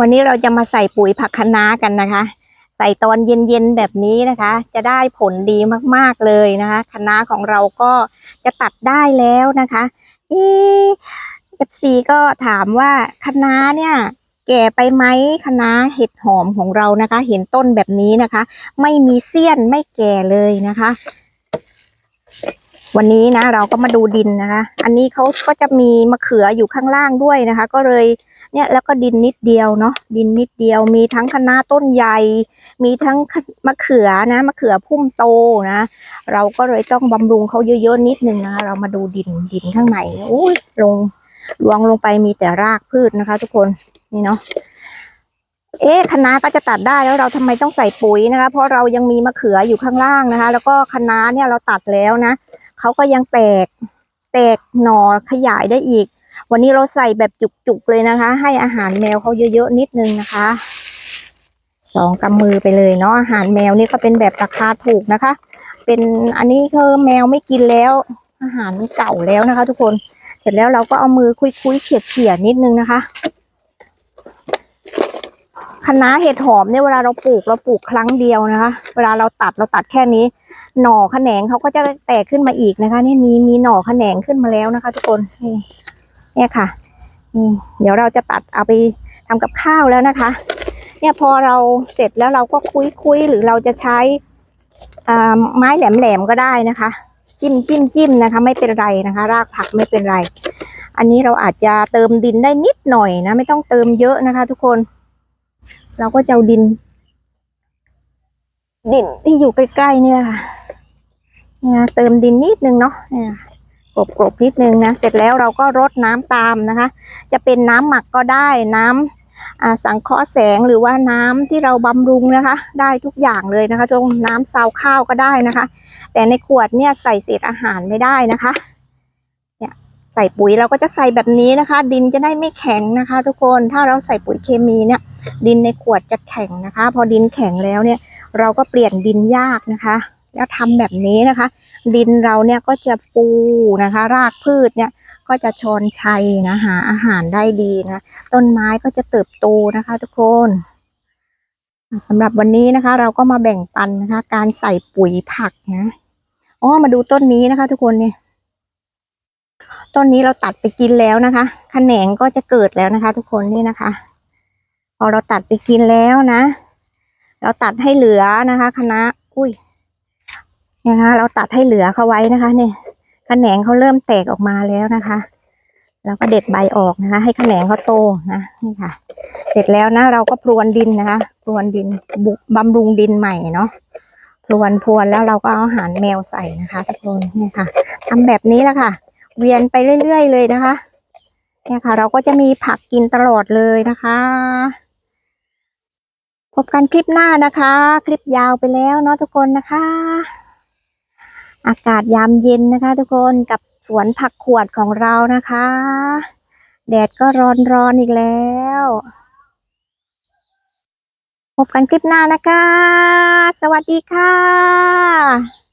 วันนี้เราจะมาใส่ปุ๋ยผักคะน้ากันนะคะ ใส่ตอนเย็นๆแบบนี้นะคะ จะได้ผลดีมากๆเลยนะคะคะน้าของเราก็จะตัดได้แล้วนะคะเอฟซีก็ถามว่าคะน้าเนี่ยแก่ไปไหมคะน้าเห็ดหอมของเรานะคะ เห็นต้นแบบนี้นะคะ ไม่มีเสี้ยนไม่แก่เลยนะคะ วันนี้นะ เราก็มาดูดินนะคะ อันนี้เขาก็จะมีมะเขืออยู่ข้างล่างด้วยนะคะ ก็เลย เนี่ยแล้วก็ดินนิดเดียวเนาะดินนิดเดียวมีทั้งคะน้าต้นใหญ่ มีทั้งมะเขือนะมะเขือพุ่มโตนะ เราก็เลยต้องบำรุงเขาเยอะๆนิดนึงนะเรามาดูดินดินข้างในอุ้ยลงลวงลงไปมีแต่รากพืชนะคะ ทุกคนนี่เนาะเอ๊ะคะน้าก็จะตัดได้แล้วเราทำไมต้องใส่ปุ๋ยนะคะ เพราะเรายังมีมะเขืออยู่ข้างล่างนะคะ แล้วก็คะน้าเนี่ยเราตัดแล้วนะเขาก็ยังแตกแตกหน่อขยายได้อีก วันนี้เราใส่แบบจุกๆเลยนะคะ ให้อาหารแมวเขาเยอะๆนิดนึงนะคะสองกำมือไปเลยเนาะอาหารแมวนี่ก็เป็นแบบราคาถูกนะคะ เป็นอันนี้คือแมวไม่กินแล้ว อาหารเก่าแล้วนะคะ ทุกคนเสร็จแล้วเราก็เอามือคุยๆเขี่ยๆนิดนึงนะคะคณะเห็ดหอมเนี่ยเวลาเราปลูกเราปลูกครั้งเดียวนะคะ เวลาเราตัดเราตัดแค่นี้ หน่อแขนงเขาก็จะแตกขึ้นมาอีกนะคะ นี่มีมีหน่อแขนงขึ้นมาแล้วนะคะ ทุกคนนี่ เนี่ยค่ะนี่เดี๋ยวเราจะตัดเอาไปทำกับข้าวแล้วนะคะ เนี่ยพอเราเสร็จแล้วเราก็คุยคุยหรือเราจะใช้อ่ไม้แหลมๆก็ได้นะคะ จิ้มจิ้มจิ้มนะคะ ไม่เป็นไรนะคะ รากผักไม่เป็นไร อันนี้เราอาจจะเติมดินได้นิดหน่อยนะ ไม่ต้องเติมเยอะนะคะ ทุกคน เราก็จะเอาดิน ดินที่อยู่ใกล้ๆเนี่ยค่ะเนี่ยเติมดินนิดนึงเนาะเนี่ย กรบกรบๆนิดนึงนะ เสร็จแล้วเราก็รดน้ำตามนะคะ จะเป็นน้ำหมักก็ได้น้ำอ่าสังเคราะห์แสงหรือว่าน้ำที่เราบำรุงนะคะ ได้ทุกอย่างเลยนะคะตรงน้ำซาวข้าวก็ได้นะคะ แต่ในขวดเนี่ยใส่เศษอาหารไม่ได้นะคะเนี่ยใส่ปุ๋ยเราก็จะใส่แบบนี้นะคะ ดินจะได้ไม่แข็งนะคะ ทุกคนถ้าเราใส่ปุ๋ยเคมีเนี่ย ดินในขวดจะแข็งนะคะ พอดินแข็งแล้วเนี่ย เราก็เปลี่ยนดินยากนะคะ แล้วทำแบบนี้นะคะ ดินเราเนี่ยก็จะฟูนะคะ รากพืชเนี่ยก็จะชอนชัยนะหาอาหารได้ดีนะต้นไม้ก็จะเติบโตนะคะ ทุกคนสำหรับวันนี้นะคะ เราก็มาแบ่งปันนะคะ การใส่ปุ๋ยผักนะอ๋อมาดูต้นนี้นะคะ ทุกคนเนี่ยต้นนี้เราตัดไปกินแล้วนะคะแขนงก็จะเกิดแล้วนะคะ ทุกคนนี่นะคะ พอเราตัดไปกินแล้วนะ เราตัดให้เหลือนะคะคณะอุ้ย นะคะเราตัดให้เหลือเขาไว้นะคะเนี่ยแขนงเขาเริ่มแตกออกมาแล้วนะคะเราก็เด็ดใบออกนะคะ ให้แขนงเขาโตนะนี่ค่ะ เสร็จแล้วนะเราก็พรวนดินนะคะพรวนดินบุบำรุงดินใหม่เนาะพรวนพรวนแล้วเราก็เอาอาหารแมวใส่นะคะทุกคนนี่ค่ะทำแบบนี้แหละค่ะ เวียนไปเรื่อยๆเลยนะคะเนี่ยค่ะ เราก็จะมีผักกินตลอดเลยนะคะพบกันคลิปหน้านะคะ คลิปยาวไปแล้วเนาะทุกคนนะคะ อากาศยามเย็นนะคะ ทุกคนกับสวนผักขวดของเรานะคะ แดดก็ร้อนร้อนๆอีกแล้ว พบกันคลิปหน้านะคะ สวัสดีค่ะ